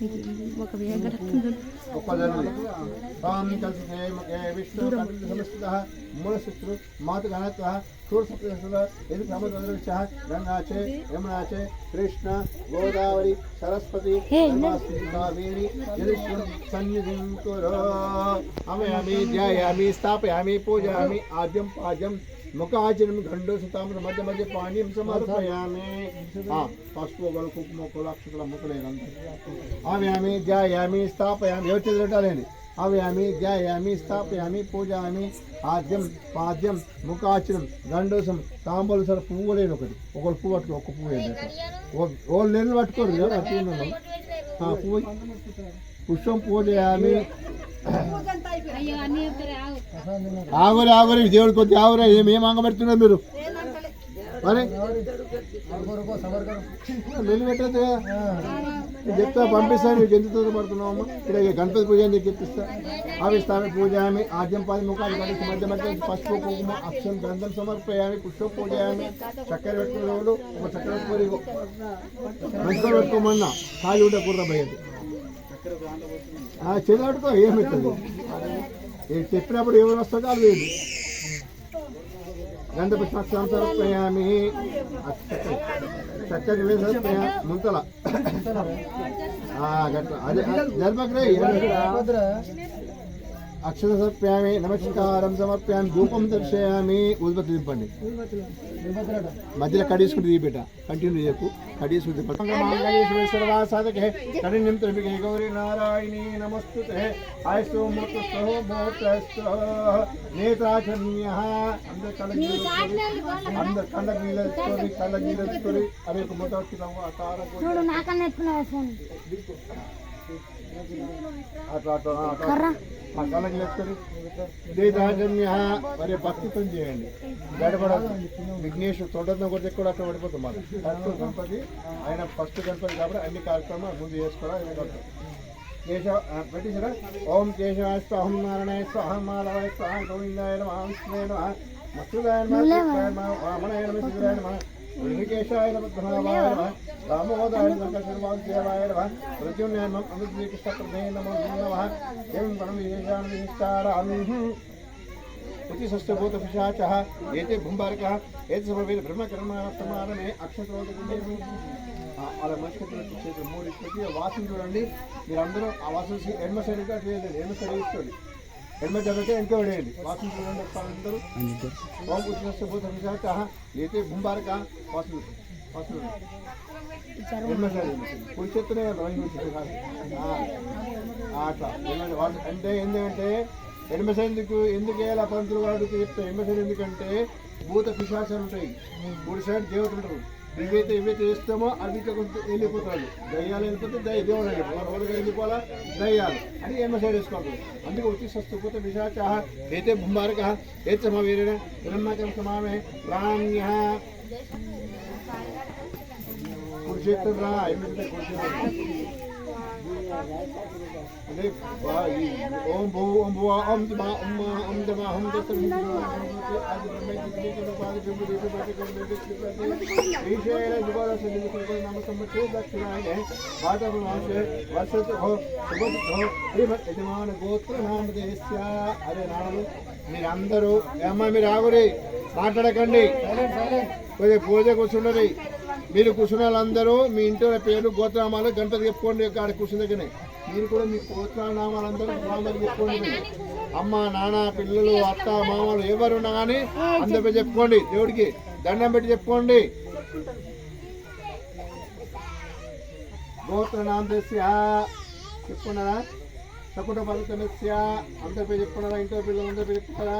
మిగిలిన ఒక్కదాన్ని తాం కలిసి హేమకే విష్ణు కపిల సమస్తః మూలశత్రు మాతు గణత్వ క్షూర సప్తశల ఇది ప్రమదృశ గంగాచే యమునాచే కృష్ణ గోదావరి సరస్వతి కావేరి జలేశ్వరం సన్నిధిం కురో అమయామి ధ్యాయామి స్థాపయామి పూజయామి ఆద్యం పాద్యం ముఖాచనం గండు సుతామర మధ్య మధ్య పానీయం సమర్పయామి పసుపు ఒకళ్ళు కుంకుమ ఒకళ్ళు అక్షతల ముక్కలేదంతా ఆవ్యామి ధ్యాయామి స్థాపయామి ఎవరి చేతులు పెట్టాలండి ఆవ్యామి ధ్యాయామి స్థాపయామి పూజామి ఆద్యం పాద్యం ముఖాచనం గండోసం తాంబూలు సర పువ్వు లేని ఒకటి. ఒకటి పువ్వు పట్టుకో ఒక పువ్వు ఓళ్ళు లేని పట్టుకోరు కదా అట్లా పువ్వు. పుష్పం పూజయామి ఆగురి ఆగురి దేవుడి కొద్ది ఆగురా ఏం ఏం అంగబెడుతున్నారు మీరు? మరి? నిలబెట్టదు చెప్తా పంపిస్తాను మీకు ఎంత పడుతున్నాము ఇక్కడ గణపతి పూజ అని చెప్పిస్తా. ఆవిస్తాను పూజయామి ఆద్యం పాది ముఖాలు కలిసి మధ్య మధ్య పసుపు కుంకుమ అక్షం గ్రంథం సమర్పయామి పూజ పూజయామి చక్కెర పెట్టుకునే వాళ్ళు ఒక చక్కెర పూరి పెట్టుకోమన్నా ఖాళీ ఉండకూడదు కుర్ర పట్టుకో ఏమవుతుంది ఏ చెప్పినప్పుడు ఎవరు వస్తుందో అది లేదు గంధపుష్పం సమర్పయామి చక్కటి వేసా ముంతల. ఆ, గట్ల. అదే జన్మగ్రే అక్షర సమర్పయామి నమస్కారం సమర్ప్యామి ధూపం దర్శయామి ఉద్బత్తి దింపండి మధ్యలో కడీసుకుంటే దీపేట కంటిన్యూ చెప్పు కడీసుకుంటే సర్వాసాధకే కడి నిమిత్త గౌరీ నారాయణి నమస్తుతే ఆయస్తో మూర్తస్థో మూర్తస్థో నేత్రాచర్య అందరు కళ్ళ కళ్ళ ఒక మొదటి కళ్ళకి దేదాజన్య మరి భక్తితో చేయండి. గడపడదు విఘ్నేష్ తొండతో కొడితే కూడా అక్కడ పడిపోతాం మనం ఫస్ట్ గణపతి ఆయన ఫస్ట్ గణపతి కాబట్టి అన్ని కార్యక్రమాలు ముందు చేసుకోవాలి ఆయన. కేశవ పెట్టేసారా ఓం కేశవాయ స్వాహం నారాయణ స్వాహం మాధవాయ స్వాహం గోవిందాయ నమః. కృష్ణాయ నమః. వామనాయ నమః. శివరాయ నమః. ఋషికేశాయ నమః పద్మనాభాయ నమః రామోదాయ నమః కృష్ణవాసుదేవాయ అమృతీకృష్ణప్రదే నమో నమః ఏం పరం విశేషాన్ విశిష్టారాన్ ఉచిషష్టభూత పిశాచः ఏతే భుంబారకः ఏతే సమవేద బ్రహ్మకర్మ సమానమే అక్షత్రోదకుండే అలా మంచి చేతి మూడు పెట్టి వాసన చూడండి. మీరందరూ ఆ వాసన సీ- ఎడమ సైడ్ ఎడమ జరిగితే ఇంకా వేయండి వాసన చూడండి ఒకసారి అందరూ వాసన వాసన ఎడమ సైడ్ కుడి చేత్తనే రోహిణి కాదు ఆ, అట్లా అంటే ఎడమ సైడ్ ఎందుకు ఎందుకు వేయాలి ఆ పంతులు వాడికి చెప్తే సైడ్ ఎందుకంటే భూత పిశాచాలు ఉంటాయి మూడు సైడ్ దేవతలు ఉంటారు ఇవైతే ఇవైతే వేస్తామో అవి కొంచెం వెళ్ళిపోతాడు దయ్యాలు వెళ్ళిపోతే దయ దేవుడు వెళ్ళిపోవాలి రోడ్డుగా వెళ్ళిపోవాలా? దయ్యాలు. అని ఎడమ సైడ్ వేసుకోవాలి అందుకే వచ్చి సస్తుభూత విశాచాహ ఏతే భుంబారక ఏత సమవీరేణ బ్రహ్మకం సమామే ప్రాణ్య. కురుక్షేత్ర. రా ఏమిటి కురుక్షేత్రం అదే బా- ఈ ఓం యజమాన గోత్ర అరే నామలు మీరందరూ అమ్మ మీరు ఆగురి మాట్లాడకండి కొద్దిగా పూజ కూర్చుండరు మీరు కూర్చున్న వాళ్ళందరూ మీ ఇంట్లో పేరు గోత్రనామాలు గణపతి చెప్పుకోండి ఆడ కూర్చున్న దగ్గరనే. మీరు కూడా మీ గోత్రనామాలందరూ నామాలు చెప్పుకోండి. అమ్మ నాన్న పిల్లలు అత్త మామలు ఎవరున్నా కానీ అందరిపై చెప్పుకోండి. దేవుడికి దండం పెట్టి చెప్పుకోండి. గోత్రనామస్య చెప్పుకున్నారా? సకుట ఫలితమస్య అందరిపై చెప్పుకున్నారా? ఇంట్లో పిల్లలు అందరిపై చెప్పుకున్నారా?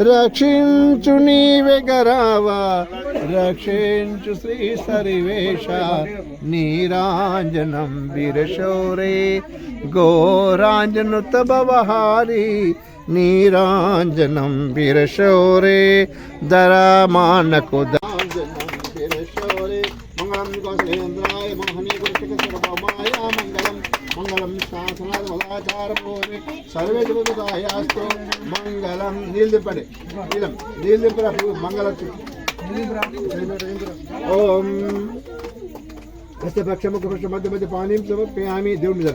రక్షించు నీవే గరావా రక్షించు శ్రీ సరివేష నీరాంజనం విరశౌరే గోరాంజను తబవహారి నీరాంజనం విరశౌరే దరమానకు దాంజనం విరశౌరే మంగళం గోసేంద్రాయ మోహనీ గురుశిఖరమాయ మంగళం మదాచారపూర్ణి సర్వే జగదాయాస్తు మంగళం. నీళ్ళు దింపండి. నీలం నీళ్ళు దింపరా మంగళ ఓం. హస్తపక్ష ముఖపక్ష మధ్య మధ్య పానీయం సమర్పయామి దేవుని మీద.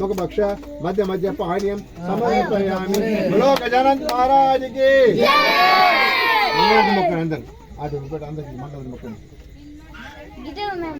ముఖపక్ష మధ్య మధ్య పానీయం సమర్పయామి బలో గజానంద్ మహారాజ్కి మంగళం మొక్కండి అందరు అటు అందరికి మంగళం మొక్కండి. ఇదే